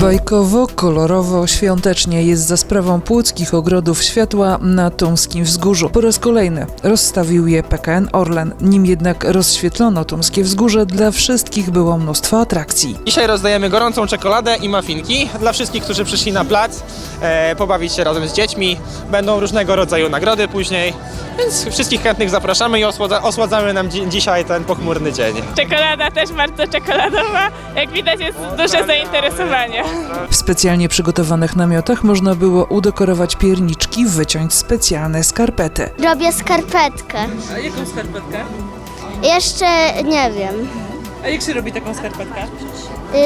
Bajkowo, kolorowo, świątecznie jest za sprawą płockich ogrodów światła na Tumskim Wzgórzu. Po raz kolejny rozstawił je PKN Orlen. Nim jednak rozświetlono Tumskie Wzgórze, dla wszystkich było mnóstwo atrakcji. Dzisiaj rozdajemy gorącą czekoladę i muffinki dla wszystkich, którzy przyszli na plac e, pobawić się razem z dziećmi. Będą różnego rodzaju nagrody później, więc wszystkich chętnych zapraszamy i osładza, osładzamy nam dzi- dzisiaj ten pochmurny dzień. Czekolada też bardzo czekoladowa. Jak widać jest duże zainteresowanie. W specjalnie przygotowanych namiotach można było udekorować pierniczki, wyciąć specjalne skarpety. Robię skarpetkę. A jaką skarpetkę? Jeszcze nie wiem. A jak się robi taką skarpetkę?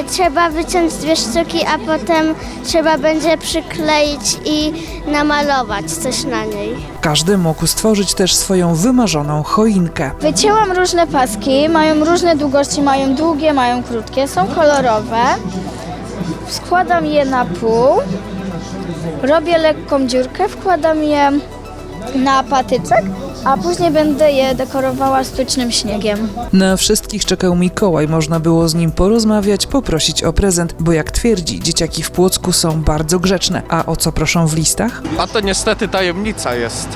Y, Trzeba wyciąć dwie sztuki, a potem trzeba będzie przykleić i namalować coś na niej. Każdy mógł stworzyć też swoją wymarzoną choinkę. Wycięłam różne paski, mają różne długości, mają długie, mają krótkie, są kolorowe. Składam je na pół, robię lekką dziurkę, wkładam je na patyczek, a później będę je dekorowała sztucznym śniegiem. Na wszystkich czekał Mikołaj, można było z nim porozmawiać, poprosić o prezent, bo jak twierdzi, dzieciaki w Płocku są bardzo grzeczne. A o co proszą w listach? A to niestety tajemnica jest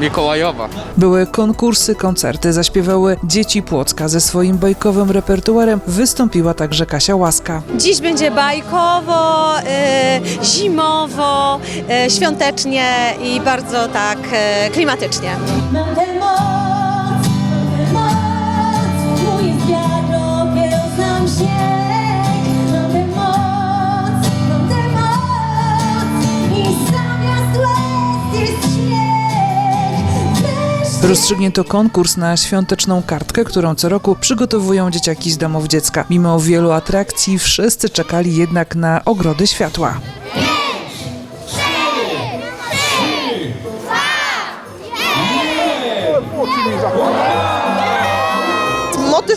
Mikołajowa. Były konkursy, koncerty, zaśpiewały dzieci Płocka ze swoim bajkowym repertuarem, wystąpiła także Kasia Łaska. Dziś będzie bajkowo, e, zimowo, e, świątecznie i bardzo tak e, klimatycznie. Rozstrzygnięto konkurs na świąteczną kartkę, którą co roku przygotowują dzieciaki z domów dziecka. Mimo wielu atrakcji, wszyscy czekali jednak na ogrody światła.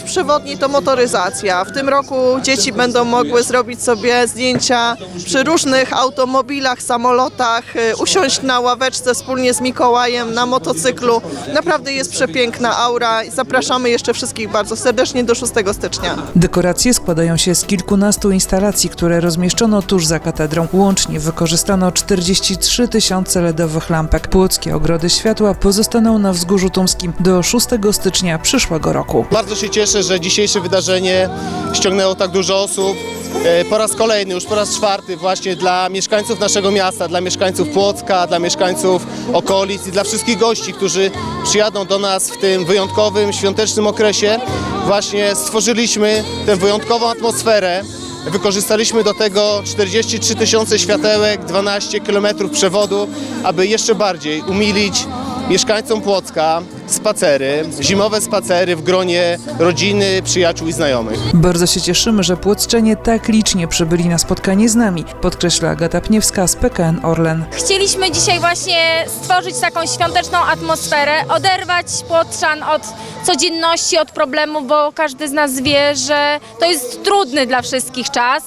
Motyw przewodni to motoryzacja. W tym roku dzieci będą mogły zrobić sobie zdjęcia przy różnych automobilach, samolotach, y, usiąść na ławeczce wspólnie z Mikołajem na motocyklu. Naprawdę jest przepiękna aura. Zapraszamy jeszcze wszystkich bardzo serdecznie do 6 stycznia. Dekoracje składają się z kilkunastu instalacji, które rozmieszczono tuż za katedrą. Łącznie wykorzystano 43 tysiące LEDowych lampek. Płockie ogrody światła pozostaną na Wzgórzu Tumskim do 6 stycznia przyszłego roku. Bardzo się cieszę, że dzisiejsze wydarzenie ściągnęło tak dużo osób. E, Po raz kolejny, już po raz czwarty właśnie dla mieszkańców naszego miasta, dla mieszkańców Płocka, dla mieszkańców okolic i dla wszystkich gości, którzy przyjadą do nas w tym wyjątkowym, świątecznym okresie. Właśnie stworzyliśmy tę wyjątkową atmosferę. Wykorzystaliśmy do tego 43 tysiące światełek, 12 kilometrów przewodu, aby jeszcze bardziej umilić mieszkańcom Płocka spacery, zimowe spacery w gronie rodziny, przyjaciół i znajomych. Bardzo się cieszymy, że płocczenie tak licznie przybyli na spotkanie z nami, podkreśla Agata Pniewska z PKN Orlen. Chcieliśmy dzisiaj właśnie stworzyć taką świąteczną atmosferę, oderwać Płotrzan od codzienności, od problemów, bo każdy z nas wie, że to jest trudny dla wszystkich czas,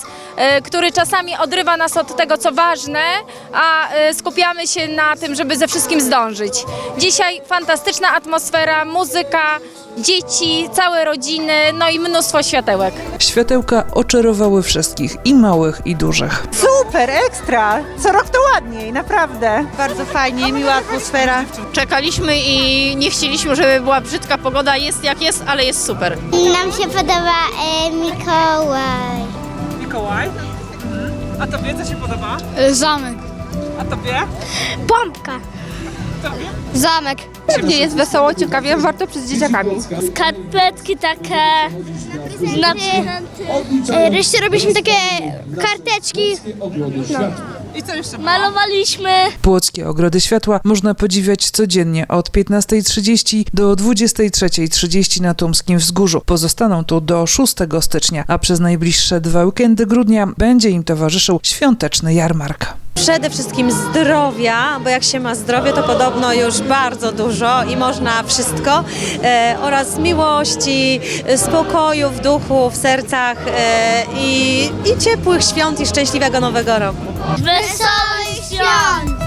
który czasami odrywa nas od tego, co ważne, a e, skupiamy się na tym, żeby ze wszystkim zdążyć. Dzisiaj fantastyczna atmosfera, muzyka, dzieci, całe rodziny, no i mnóstwo światełek. Światełka oczarowały wszystkich, i małych, i dużych. Super, ekstra! Co rok to ładniej, naprawdę. Bardzo fajnie, miła atmosfera. Czekaliśmy i nie chcieliśmy, żeby była brzydka pogoda. Jest jak jest, ale jest super. Nam się podoba e, Mikołaj. Mikołaj? A tobie co się podoba? Zamek. A tobie? Pompka. Zamek. Pewnie jest wesoło, ciekawie, warto przed dzieciakami. Skarpetki takie. Na e, Reszcie robiliśmy takie karteczki. I co jeszcze? Malowaliśmy. Płockie ogrody światła można podziwiać codziennie od 15.30 do 23.30 na Tumskim Wzgórzu. Pozostaną tu do 6 stycznia, a przez najbliższe dwa weekendy grudnia będzie im towarzyszył świąteczny jarmark. Przede wszystkim zdrowia, bo jak się ma zdrowie, to podobno już bardzo dużo i można wszystko. E, oraz miłości, spokoju w duchu, w sercach e, i, i ciepłych świąt i szczęśliwego nowego roku. Wesołych świąt!